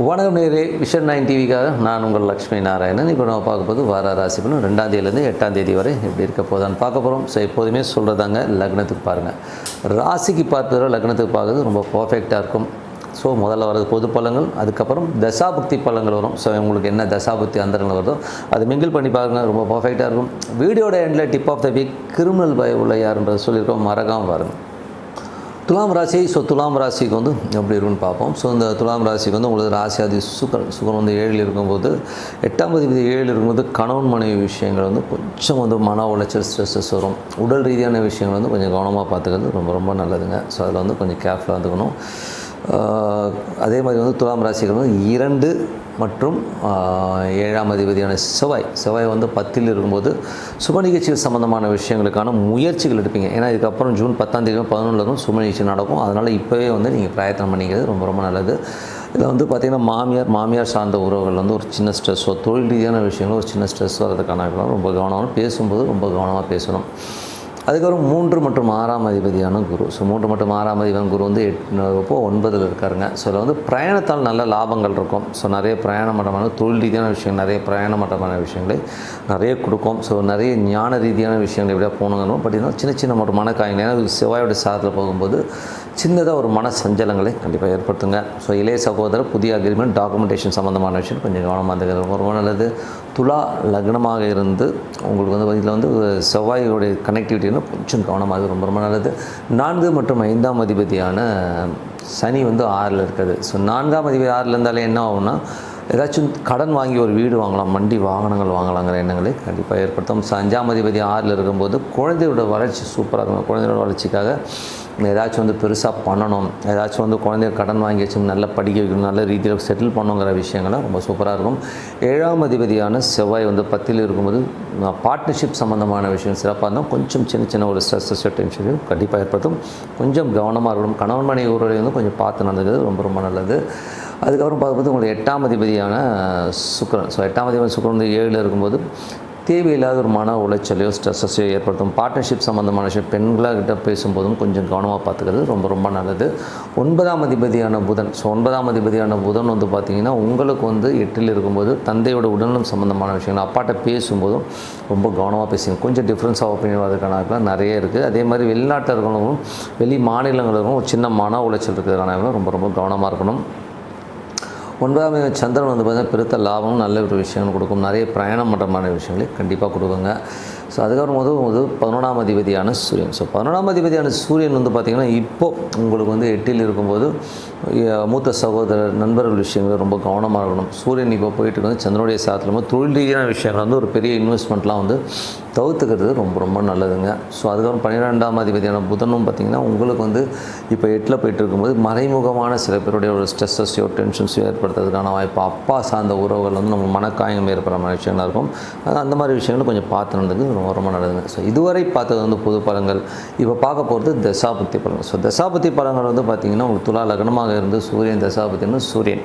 வணக்கம் நேரே vision nine டிவிக்காக நான் உங்கள் லக்ஷ்மி நாராயணன். இப்போ நம்ம பார்க்கும்போது வார ராசி பலன். ரெண்டாம் தேதியிலேருந்து எட்டாம் தேதி வரை எப்படி இருக்க போதான்னு பார்க்க போகிறோம் ஸோ எப்போதுமே சொல்கிறதாங்க லக்னத்துக்கு பாருங்கள் ராசிக்கு பார்த்ததோ லக்னத்துக்கு பார்க்குறது ரொம்ப பர்ஃபெக்டாக இருக்கும். ஸோ முதல்ல வரது பொது பலங்கள் அதுக்கப்புறம் தசாபக்தி பழங்கள் வரும். ஸோ உங்களுக்கு என்ன தசாபக்தி அந்தரங்கள் வருதோ அதை மிங்கிள் பண்ணி பாருங்க ரொம்ப பர்ஃபெக்டாக இருக்கும். வீடியோட எண்டில் tip of the week criminal பய உள்ள யாருன்றது சொல்லியிருக்கோம். மறக்காமல் பாருங்கள் துலாம் ராசி ஸோ துலாம் ராசிக்கு வந்து எப்படி இருக்குன்னு பார்ப்போம். ஸோ இந்த துலாம் ராசிக்கு வந்து உங்களுக்கு ராசியாதி சுக்கரன். சுக்கரன் வந்து ஏழில் இருக்கும்போது எட்டாம் தேதி ஏழில் இருக்கும்போது கணவன் மனைவி விஷயங்கள் வந்து கொஞ்சம் வந்து மன உளைச்சல் ஸ்ட்ரெஸ்ஸஸ் வரும். உடல் ரீதியான விஷயங்கள் வந்து கொஞ்சம் கவனமாக பார்த்துக்கிறது ரொம்ப ரொம்ப நல்லதுங்க. ஸோ அதில் வந்து கொஞ்சம் கேர்ஃபுல்லாக இருந்துக்கணும். அதே மாதிரி வந்து துலாம் ராசிகள் வந்து இரண்டு மற்றும் ஏழாம் அதிபதியான செவ்வாய். செவ்வாய் வந்து பத்தில் இருக்கும்போது சுப நிகழ்ச்சிகள் சம்மந்தமான விஷயங்களுக்கான முயற்சிகள் எடுப்பீங்க. ஏன்னா இதுக்கப்புறம் ஜூன் பத்தாம் தேதி பதினொன்றுக்கும் சுப நிகழ்ச்சி நடக்கும். அதனால் இப்போவே வந்து நீங்கள் பிரயத்தனம் பண்ணிக்கிறது ரொம்ப ரொம்ப நல்லது. இதில் வந்து பார்த்திங்கன்னா மாமியார் மாமியார் சார்ந்த உறவுகள் வந்து ஒரு சின்ன ஸ்ட்ரெஸ்ஸோ தொழில் ரீதியான விஷயங்களோ ஒரு சின்ன ஸ்ட்ரெஸ் வரதுக்கான ரொம்ப கவனமாக பேசும்போது ரொம்ப கவனமாக பேசணும். அதுக்கப்புறம் மூன்று மற்றும் ஆறாம் அதிபதியான குரு. ஸோ மூன்று மற்றும் ஆறாம் அதிபதியான குரு வந்து எட்டு ஒன்பதில் இருக்காருங்க. ஸோ இதில் வந்து பிரயாணத்தால் நல்ல லாபங்கள் இருக்கும். ஸோ நிறைய பிரயாண மட்டமான தொழில் ரீதியான விஷயங்கள் நிறைய பிரயாண மட்டமான விஷயங்களை நிறைய கொடுக்கும். ஸோ நிறைய ஞான ரீதியான விஷயங்கள் எப்படியா போகணுங்கணும் பட் இருந்தால் சின்ன சின்ன மட்டும் மனக்காயங்கள் ஏன்னா செவ்வாயோட சாதத்தில் போகும்போது சின்னதாக ஒரு மன சஞ்சலங்களை கண்டிப்பாக ஏற்படுத்துங்க. ஸோ இளைய சகோதரர் புதிய அக்ரிமெண்ட் டாக்குமெண்டேஷன் சம்மந்தமான விஷயம் கொஞ்சம் கவனமாக இருந்துக்கிறது. ரொம்ப நல்லது. துலா லக்னமாக இருந்து உங்களுக்கு வந்து இதில் வந்து செவ்வாயோடைய கனெக்டிவிட்டி வந்து கொஞ்சம் கவனமாக இருக்குது ரொம்ப ரொம்ப நல்லது. நான்கு மற்றும் ஐந்தாம் அதிபதியான சனி வந்து ஆறில் இருக்குது. ஸோ நான்காம் அதிபதி ஆறில் இருந்தாலே என்ன ஆகும்னா ஏதாச்சும் கடன் வாங்கி ஒரு வீடு வாங்கலாம் வண்டி வாகனங்கள் வாங்கலாங்கிற எண்ணங்களை கண்டிப்பாக ஏற்படுத்தும். அஞ்சாம் அதிபதி ஆறில் இருக்கும்போது குழந்தையோட வளர்ச்சி சூப்பராக இருக்கும் குழந்தையோட வளர்ச்சிக்காக ஏதாச்சும் வந்து பெருசாக பண்ணணும். ஏதாச்சும் வந்து குழந்தைங்க கடன் வாங்கி வச்சு நல்லா படிக்க வைக்கணும் நல்ல ரீதியில் செட்டில் பண்ணுங்கிற விஷயங்கள்லாம் ரொம்ப சூப்பராக இருக்கும். ஏழாம் அதிபதியான செவ்வாய் வந்து பத்தில் இருக்கும்போது பார்ட்னர்ஷிப் சம்மந்தமான விஷயம் சிறப்பாக இருந்தால் கொஞ்சம் சின்ன சின்ன ஒரு ஸ்ட்ரெஸ் டென்ஷன் கண்டிப்பாக ஏற்படுத்தும். கொஞ்சம் கவனமாக இருக்கணும். கணவன் மனை உறவை வந்து கொஞ்சம் பார்த்து நடந்துக்கிறது ரொம்ப ரொம்ப நல்லது. அதுக்கப்புறம் பார்க்கும்போது உங்களுக்கு எட்டாம் அதிபதியான சுக்கரன். ஸோ எட்டாம் அதிபதி சுக்கரன் வந்து ஏழில் இருக்கும்போது தேவையில்லாத ஒரு மன உளைச்சலையோ ஸ்ட்ரெஸ்ஸையோ ஏற்படுத்தும். பார்ட்னர்ஷிப் சம்மந்தமான விஷயம் பெண்களாகிட்ட பேசும்போதும் கொஞ்சம் கவனமாக பார்த்துக்கிறது ரொம்ப ரொம்ப நல்லது. ஒன்பதாம் அதிபதியான புதன். ஸோ ஒன்பதாம் அதிபதியான புதன் வந்து பார்த்திங்கன்னா உங்களுக்கு வந்து எட்டில் இருக்கும்போது தந்தையோட உடல்நலம் சம்மந்தமான விஷயங்கள் அப்பாட்ட பேசும்போதும் ரொம்ப கவனமாக பேசுங்க. கொஞ்சம் டிஃப்ரென்ஸ் ஆஃப் ஒப்பீனியன் வரதுக்கான நிறைய இருக்குது அதே மாதிரி வெளிநாட்டில் இருக்கிறவங்களும் வெளி மாநிலங்களுக்கும் ஒரு சின்ன மன உளைச்சல் இருக்கிறதுக்கான ரொம்ப ரொம்ப கவனமாக இருக்கணும். ஒன்பதாம் சந்திரன் வந்து பார்த்திங்கன்னா பெருத்த லாபம் நல்ல ஒரு விஷயங்கள் கொடுக்கும். நிறைய பிரயாணம் மட்டமான விஷயங்களை கண்டிப்பாக கொடுக்குங்க ஸோ அதுக்கப்புறம் முதல் பதினொன்றாம் அதிபதியான சூரியன். ஸோ பதினொன்றாம் அதிபதியான சூரியன் வந்து பார்த்திங்கன்னா இப்போது உங்களுக்கு வந்து எட்டில் இருக்கும்போது மூத்த சகோதரர் நண்பர்கள் விஷயங்கள் ரொம்ப கவனமாக இருக்கணும். சூரியன் இப்போ போயிட்டு வந்து சந்திரனுடைய சாத்தில் போது தொழில் ரீதியான விஷயங்கள் வந்து ஒரு பெரிய இன்வெஸ்ட்மெண்ட்லாம் வந்து தவிர்த்துக்கிறது ரொம்ப ரொம்ப நல்லதுங்க. ஸோ அதுக்கப்புறம் பன்னிரெண்டாம் அதிபதியான புதனும் பார்த்திங்கன்னா உங்களுக்கு வந்து இப்போ எட்டில் போயிட்டு இருக்கும்போது மறைமுகமான சில பேருடைய ஒரு ஸ்ட்ரெஸ்ஸஸையோ டென்ஷன்ஸையோ ஏற்படுத்துறதுக்கான வாய்ப்பு அப்பா சார்ந்த உறவுகள் வந்து நம்ம மனக்காயம் ஏற்படுற மாதிரி விஷயங்களாக இருக்கும். அது அந்த மாதிரி விஷயங்களும் கொஞ்சம் பார்த்து நடந்தது ரொம்ப ரொம்ப நல்லதுங்க. ஸோ இதுவரை பார்த்தது வந்து புது பழங்கள். இப்போ பார்க்க போகிறது தசாபத்தி பழங்கள். ஸோ தசாபத்தி பழங்கள் வந்து பார்த்திங்கன்னா உங்களுக்கு துலா லக்னமாக இருந்து சூரியன் தசாபத்தின்னு சூரியன்.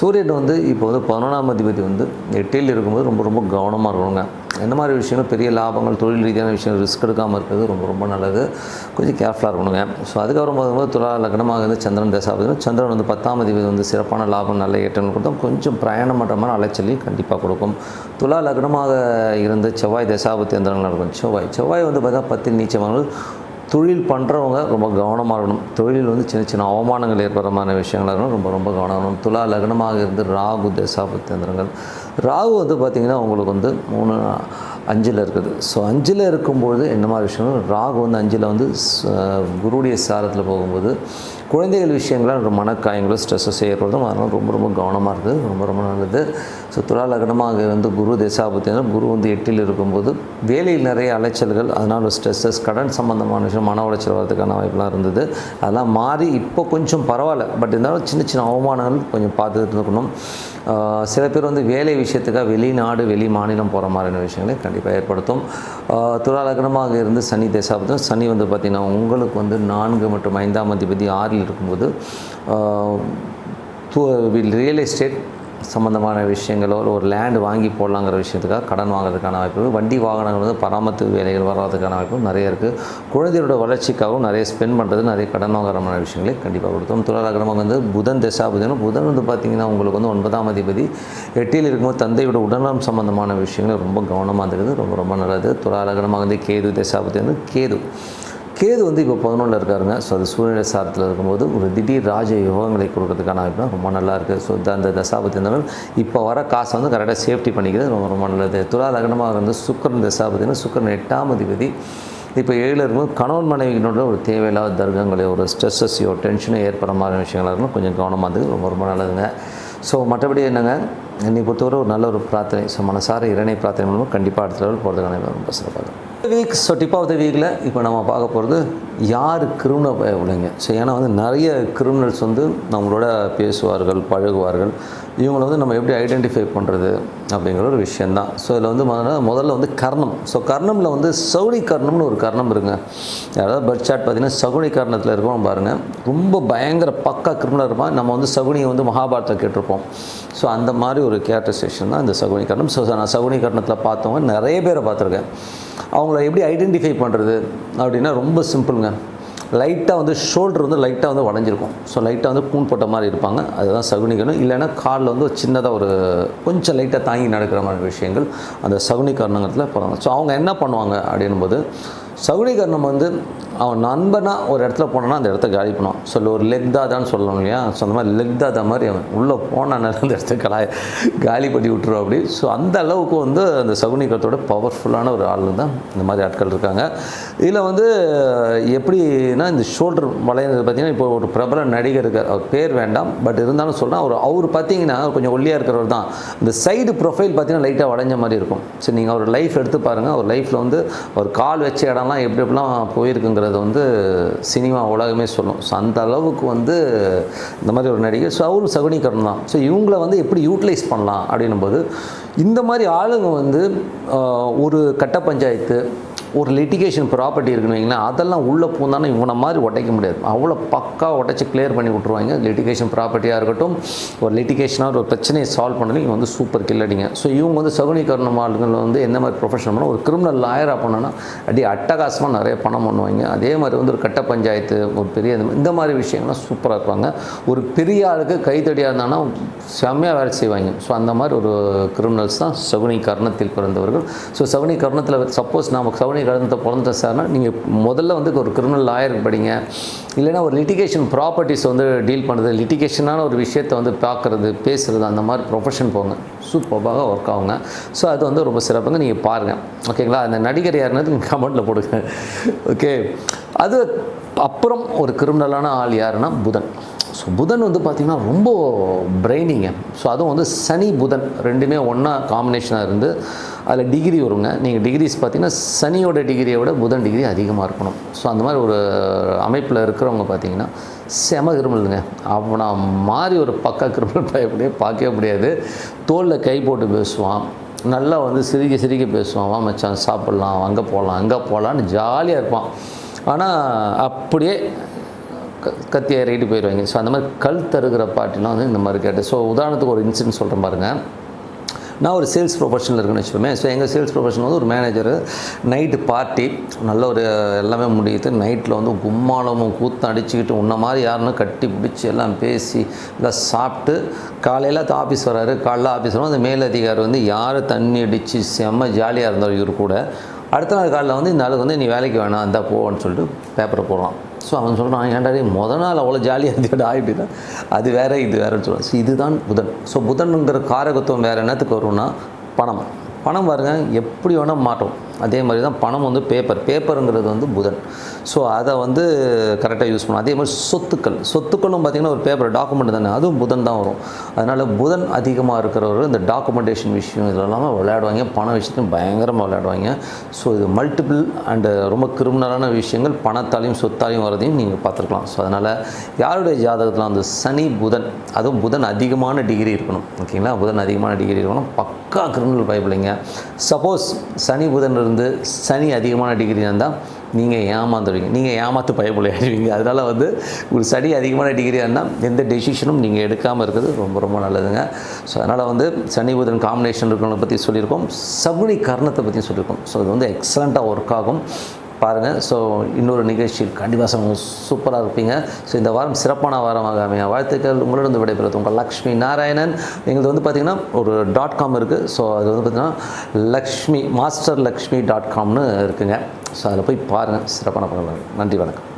சூரியன் வந்து இப்போ வந்து பதினொன்றாம் அதிபதி வந்து எட்டில் இருக்கும்போது ரொம்ப ரொம்ப கவனமாக இருக்கணுங்க. எந்த மாதிரி விஷயங்கள் பெரிய லாபங்கள் தொழில் ரீதியான விஷயங்கள் ரிஸ்க் எடுக்காமல் இருக்கிறது ரொம்ப ரொம்ப நல்லது. கொஞ்சம் கேர்ஃபுல்லாக இருக்கணுங்க. ஸோ அதுக்கப்புறம் பார்க்கும்போது துலா லக்னமாக வந்து சந்திரன் தசாபதி சந்திரன் வந்து பத்தாம் தேதி வந்து சிறப்பான லாபம் நல்ல ஏற்றங்கள் கொடுத்தோம் கொஞ்சம் பிரயாணம் பண்ணுறமான அலைச்சலையும் கண்டிப்பாக கொடுக்கும். துலா லக்னமாக இருந்து செவ்வாய் தசாபத்தி எந்திரங்கள் நடக்கும்? செவ்வாய். செவ்வாய் வந்து பார்த்தா பத்தில் நீச்சவங்கள் தொழில் பண்ணுறவங்க ரொம்ப கவனமாக இருக்கணும். தொழிலில் வந்து சின்ன சின்ன அவமானங்கள் ஏற்படுற மாதிரி விஷயங்களாக இருக்கணும் ரொம்ப ரொம்ப கவனம் இருக்கணும். துலா லக்னமாக இருந்து ராகு தசாபத்தேந்திரங்கள் ராகு வந்து பார்த்திங்கன்னா உங்களுக்கு வந்து மூணு அஞ்சில் இருக்குது. ஸோ அஞ்சில் இருக்கும்பொழுது என்ன மாதிரி விஷயம் ராகு வந்து அஞ்சில் வந்து குருடைய சாரத்தில் போகும்போது குழந்தைகள் விஷயங்களாக ரொம்ப மனக்காயங்களும் ஸ்ட்ரெஸ்ஸஸ் ஏற்படுத்தும் அதனால் ரொம்ப ரொம்ப கவனமாக இருக்குது. ரொம்ப ரொம்ப நல்லது. ஸோ துலா லக்னமாக இருந்து குரு தசாபத்தினா குரு வந்து எட்டில் இருக்கும்போது வேலையில் நிறைய அலைச்சல்கள் அதனால் ஸ்ட்ரெஸ்ஸஸ் கடன் சம்மந்தமான விஷயம் மன உளைச்சல் வரதுக்கான வாய்ப்புலாம் இருந்தது. அதெல்லாம் மாறி இப்போ கொஞ்சம் பரவாயில்ல. பட் இருந்தாலும் சின்ன சின்ன அவமானங்கள் கொஞ்சம் பார்த்துட்டு இருக்கணும் சில பேர் வந்து வேலை விஷயத்துக்காக வெளிநாடு வெளி மாநிலம் போகிற மாதிரியான விஷயங்களை கண்டிப்பாக ஏற்படுத்தும். ஆஹ் இருந்து சனி தேசாபத்தம் சனி வந்து பார்த்திங்கன்னா உங்களுக்கு வந்து நான்கு மற்றும் ஐந்தாம் அதிபதி ஆறில் இருக்கும்போது ரியல் எஸ்டேட் சம்மந்தமான விஷயங்களோ ஒரு லேண்டு வாங்கி போடலாங்கிற விஷயத்துக்காக கடன் வாங்குறதுக்கான வாய்ப்பு வண்டி வாகனங்கள் வந்து பராமரிப்பு வேலைகள் வர்றதுக்கான வாய்ப்பு நிறைய இருக்குது. குழந்தையோட வளர்ச்சிக்காகவும் நிறைய ஸ்பெண்ட் பண்ணுறது நிறைய கடன் வாங்குறமான விஷயங்களை கண்டிப்பாக கொடுத்தோம். துளாலகரமாக வந்து புதன் தசாபுதனும் புதன். வந்து பார்த்திங்கன்னா உங்களுக்கு வந்து ஒன்பதாம் அதிபதி. எட்டியில் இருக்கும்போது தந்தையோட உடல்நலம் சம்மந்தமான விஷயங்கள் ரொம்ப கவனமாக இருக்கிறது ரொம்ப ரொம்ப நல்லது. துளாலகரமாக வந்து கேது தசாபதி வந்து கேது. கேது வந்து இப்போ பதினொன்றில் இருக்காருங்க. ஸோ அது சூழ்நிலை சாரத்தில் இருக்கும்போது ஒரு திடீர் ராஜ யோகங்களை கொடுக்கறதுக்கான வாய்ப்பு ரொம்ப நல்லா இருக்குது ஸோ இந்த அந்த தசாபதி இருந்தாலும் இப்போ வர காசை வந்து கரெக்டாக சேஃப்டி பண்ணிக்கிறது ரொம்ப ரொம்ப நல்லது. துலா லக்னமாக இருந்து சுக்கரன் தசாபதினா சுக்கரன் எட்டாம் அதிபதி. இப்போ ஏழில் இருக்கும்போது கணவன் மனைவியினோட ஒரு தேவையில்லாத தர்கங்களையோ ஒரு ஸ்ட்ரெஸ்ஸஸையோ டென்ஷனோ ஏற்படுற மாதிரி விஷயங்களாக இருக்கும் கொஞ்சம் கவனமாக இருந்தது ரொம்ப ரொம்ப நல்லதுங்க. ஸோ மற்றபடி என்னங்க? என்னை பொறுத்தவரை ஒரு நல்ல ஒரு பிரார்த்தனை. ஸோ மனசார இரணை பிரார்த்தனை மூலமாக கண்டிப்பாக அடுத்த லெவல் போகிறதுக்கான ரொம்ப சிறப்பாக week so tip of the வீக்கில் இப்போ நம்ம பார்க்க போகிறது யார் கிரிமினல் பயப்படுங்க ஸோ ஏன்னா வந்து நிறைய கிரிமினல்ஸ் வந்து நம்மளோட பேசுவார்கள் பழகுவார்கள். இவங்களை வந்து நம்ம எப்படி ஐடென்டிஃபை பண்ணுறது அப்படிங்கிற ஒரு விஷயந்தான் ஸோ இதில் வந்து முதல்ல முதல்ல வந்து கர்ணம். ஸோ கர்ணமில் வந்து சகுனி கர்ணம்னு ஒரு கர்ணம் இருங்க யாராவது பர்த் சாட் பார்த்தீங்கன்னா சகுனி கர்ணத்தில் இருக்கோம் பாருங்கள் ரொம்ப பயங்கர பக்கா கிரிமினல் இருப்பான் நம்ம வந்து சகுனியை வந்து மகாபாரத்தை கேட்டிருப்போம். ஸோ அந்த மாதிரி ஒரு கேரக்டரைசேஷன் தான் இந்த சகுனி கர்ணம் ஸோ நான் சகுனி கர்ணத்தில் பார்த்தவங்க நிறைய பேரை பார்த்துருக்கேன். அவங்கள எப்படி ஐடென்டிஃபை பண்ணுறது அப்படின்னா ரொம்ப சிம்பிளுங்க லைட்டாக வந்து ஷோல்டர் வந்து லைட்டாக வந்து வளைஞ்சிருக்கும். ஸோ லைட்டாக வந்து கூண் போட்ட மாதிரி இருப்பாங்க. அதுதான் சகுனிக்கணும் இல்லைன்னா காலில் வந்து ஒரு சின்னதாக ஒரு கொஞ்சம் லைட்டாக தாங்கி நடக்கிற மாதிரி விஷயங்கள் அந்த சகுனி காரணங்கத்தில் போகிறாங்க ஸோ அவங்க என்ன பண்ணுவாங்க அப்படின்னும்போது சகுனிகரணம் வந்து அவன் நண்பனாக ஒரு இடத்துல போனான்னா அந்த இடத்த காலி பண்ணுவான். சொல்ல ஒரு லெக் தாதான்னு சொல்லணும் இல்லையா? ஸோ அந்த மாதிரி லெக் தாதா மாதிரி அவன் உள்ளே போனான அந்த இடத்த கலா காலி பண்ணி விட்டுருவோம் அப்படி. ஸோ அந்த அளவுக்கு வந்து அந்த சகுனிகத்தோட பவர்ஃபுல்லான ஒரு ஆள் தான் இந்த மாதிரி ஆட்கள் இருக்காங்க. இதில் வந்து எப்படின்னா இந்த ஷோல்டர் வளையிறது பார்த்தீங்கன்னா இப்போ ஒரு பிரபல நடிகர் இருக்கார். அவர் பேர் வேண்டாம். பட் இருந்தாலும் சொல்கிறேன் அவர் அவர் பார்த்தீங்கன்னா கொஞ்சம் ஒல்லியாக இருக்கிறவர் தான். இந்த சைடு ப்ரொஃபைல் பார்த்தீங்கன்னா லைட்டாக வளைஞ்ச மாதிரி இருக்கும். சரி நீங்கள் அவர் லைஃப் எடுத்து பாருங்கள் அவர் லைஃப்பில் வந்து அவர் கால் வச்ச இடம்லாம் எப்படி எப்படிலாம் அப்படிங்கிறது வந்து சினிமா உலகமே சொல்லும். ஸோ அந்த அளவுக்கு வந்து இந்த மாதிரி ஒரு நடிகர் ஸோ அவரும் சகுனிகரன் தான். ஸோ இவங்களை வந்து எப்படி யூட்டிலைஸ் பண்ணலாம் அப்படின்னும் போது இந்த மாதிரி ஆளுங்க வந்து ஒரு கட்ட பஞ்சாயத்து ஒரு லிட்டிகேஷன் ப்ராப்பர்ட்டி இருக்குன்னு வைங்களேன் அதெல்லாம் உள்ளே பூந்தானே இவனை மாதிரி உடைக்க முடியாது. அவ்வளோ பக்கா உடைச்சி கிளியர் பண்ணி விட்ருவாங்க லிட்டிகேஷன் ப்ராப்பர்ட்டியாக இருக்கட்டும் ஒரு லிட்டிகேஷனாக ஒரு பிரச்சனையை சால்வ் பண்ணணும். இவங்க வந்து சூப்பர் கில்லடிங்க ஸோ இவங்க வந்து சகுனிகரணம் ஆளுங்கள் வந்து எந்த மாதிரி ப்ரொஃபஷன் பண்ணால் ஒரு கிரிமினல் லாயராக பண்ணோன்னா அடி அட்டகாசமாக நிறைய பணம் பண்ணுவாங்க. அதே மாதிரி வந்து ஒரு கட்ட பஞ்சாயத்து ஒரு பெரிய இந்த- மாதிரி விஷயங்கள்லாம் சூப்பராக இருப்பாங்க. ஒரு பெரிய ஆளுக்கு கைத்தடியாக இருந்தாங்கன்னா செம்மையாக வேலை செய்வாங்க. ஸோ அந்த மாதிரி ஒரு கிரிமினல்ஸ் தான் சகுனி கர்ணத்தில் பிறந்தவர்கள். ஸோ சகுனி கர்ணத்தில் சப்போஸ் நாம் சகுனி கர்ணத்தை பிறந்த சார்னா நீங்கள் முதல்ல வந்து ஒரு கிரிமினல் லாயருக்கு படிங்க. இல்லைன்னா ஒரு லிட்டிகேஷன் ப்ராப்பர்ட்டிஸ் வந்து டீல் பண்ணுறது லிட்டிகேஷனான ஒரு விஷயத்தை வந்து பார்க்குறது பேசுகிறது அந்த மாதிரி ப்ரொஃபஷன் போங்க. சூப்பராக ஒர்க் ஆகுங்க. ஸோ அது வந்து ரொம்ப சிறப்புங்க. நீங்கள் பாருங்கள் ஓகேங்களா அந்த நடிகர் யாருன்னு நீங்கள் கமெண்ட்டில் போடுங்க. ஓகே அது அப்புறம் ஒரு கிரிமினலான ஆள் யாருன்னா புதன். ஸோ புதன் வந்து பார்த்திங்கன்னா ரொம்ப பிரெய்னிங்க ஸோ அதுவும் வந்து சனி புதன் ரெண்டுமே ஒன்றா காம்பினேஷனாக இருந்து அதில் டிகிரி வருங்க. நீங்கள் டிகிரிஸ் பார்த்தீங்கன்னா சனியோட டிகிரியை விட புதன் டிகிரி அதிகமாக இருக்கணும். ஸோ அந்த மாதிரி ஒரு அமைப்பில் இருக்கிறவங்க பார்த்தீங்கன்னா செம கிருமலுங்க அவனை மாதிரி ஒரு பக்கா கிருமல் பயப்படியே பார்க்கவே முடியாது. தோலில் கை போட்டு பேசுவான். நல்லா வந்து சிரிக்க சிரிக்க பேசுவான். வா மச்சான் சாப்பிட்லாம் அங்கே போகலாம் அங்கே போகலான்னு ஜாலியாக இருப்பான். ஆனால் அப்படியே க கத்தியாக ஏறிட்டு போயிடுவாங்க ஸோ அந்த மாதிரி கல் தருகிற பாட்டிலாம் வந்து இந்த மாதிரி கேட்டு. ஸோ உதாரணத்துக்கு ஒரு இன்சிடென்ட் சொல்கிறேன் பாருங்கள் நான் ஒரு சேல்ஸ் ப்ரொஃபஷனில் இருக்குன்னு வச்சுப்போமே ஸோ எங்கள் சேல்ஸ் ப்ரொஃபஷன் வந்து ஒரு மேனேஜர் நைட்டு பார்ட்டி நல்ல ஒரு எல்லாமே முடியுது. நைட்டில் வந்து கும்மாளமும் கூத்தம் அடிச்சுக்கிட்டு உன்ன மாதிரி யாருன்னு கட்டி பிடிச்சி எல்லாம் பேசி எல்லாம் சாப்பிட்டு காலையில் ஆஃபீஸ் வராரு. காலைல ஆஃபீஸ் வரும். அந்த மேலதிகாரி வந்து யார் தண்ணி அடித்து செம்ம ஜாலியாக இருந்தார் இவர் கூட. அடுத்த நாள் காலையில் வந்து இந்த ஆளுக்கு வந்து நீ வேலைக்கு வேணாம் அந்த போவோன்னு சொல்லிட்டு பேப்பரை போடுறான் ஸோ அவன் சொல்கிறான் ஏன்டா முத நாள் அவ்வளோ ஜாலியாக இருந்தேடா அப்படின்னா அது வேறு இது வேறுன்னு சொல்லுவான் ஸோ இதுதான் புதன். ஸோ புதனுங்கிற காரகத்துவம் வேறு என்னத்துக்கு வரும்னா பணம். பணம் பாருங்கள் எப்படி வேணால் மாட்டோம் அதே மாதிரி தான் பணம் வந்து பேப்பர் பேப்பருங்கிறது வந்து புதன். ஸோ அதை வந்து கரெக்டாக யூஸ் பண்ணணும். அதே மாதிரி சொத்துக்கள். சொத்துக்களும் பார்த்திங்கன்னா ஒரு பேப்பர் டாக்குமெண்ட் தானே. அதுவும் புதன் தான் வரும். அதனால் புதன் அதிகமாக இருக்கிறவர் இந்த டாக்குமெண்டேஷன் விஷயம் இதெல்லாம் விளையாடுவாங்க. பண விஷயத்தையும் பயங்கரமாக விளையாடுவாங்க. ஸோ இது மல்டிபிள் அண்டு ரொம்ப கிரிமினலான விஷயங்கள் பணத்தாலையும் சொத்தாலையும் வரதையும் நீங்கள் பார்த்துருக்கலாம். ஸோ அதனால் யாருடைய ஜாதகத்தில் அந்த சனி புதன் அதுவும் புதன் அதிகமான டிகிரி இருக்கணும். ஓகேங்களா புதன் அதிகமான டிகிரி இருக்கணும். பக்கா கிரிமினல் பயப்பிள்ளைங்க சப்போஸ் சனி புதன் இருந்து சனி அதிகமான டிகிரி இருந்தால் நீங்கள் ஏமாந்துடுவீங்க நீங்கள் ஏமாத்து பயப்புள்ள ஆயிடுவீங்க அதனால் வந்து ஒரு சனி அதிகமான டிகிரி இருந்தால் எந்த டெசிஷனும் நீங்கள் எடுக்காமல் இருக்கிறது ரொம்ப ரொம்ப நல்லதுங்க. ஸோ அதனால் வந்து சனி புதன் காம்பினேஷன் இருக்கிறவங்களை பற்றி சொல்லியிருக்கோம். சகுனி கர்ணத்தை பற்றி சொல்லியிருக்கோம். ஸோ இது வந்து எக்ஸலண்ட்டாக ஒர்க் ஆகும். பாருங்கள் ஸோ இன்னொரு நிகழ்ச்சியில் கண்டிப்பாக சூப்பராக இருப்பீங்க. ஸோ இந்த வாரம் சிறப்பான வாரமாக அமைய வாழ்த்துக்கள். உங்களிடம் விடைபெறுவது உங்கள் லக்ஷ்மி நாராயணன். எங்களுக்கு வந்து பார்த்திங்கன்னா ஒரு டாட் காம் இருக்குது ஸோ அது வந்து பார்த்திங்கன்னா லக்ஷ்மி மாஸ்டர் லக்ஷ்மி டாட் காம்னு இருக்குங்க. ஸோ அதில் போய் பாருங்கள் சிறப்பான பலன்கள். நன்றி வணக்கம்.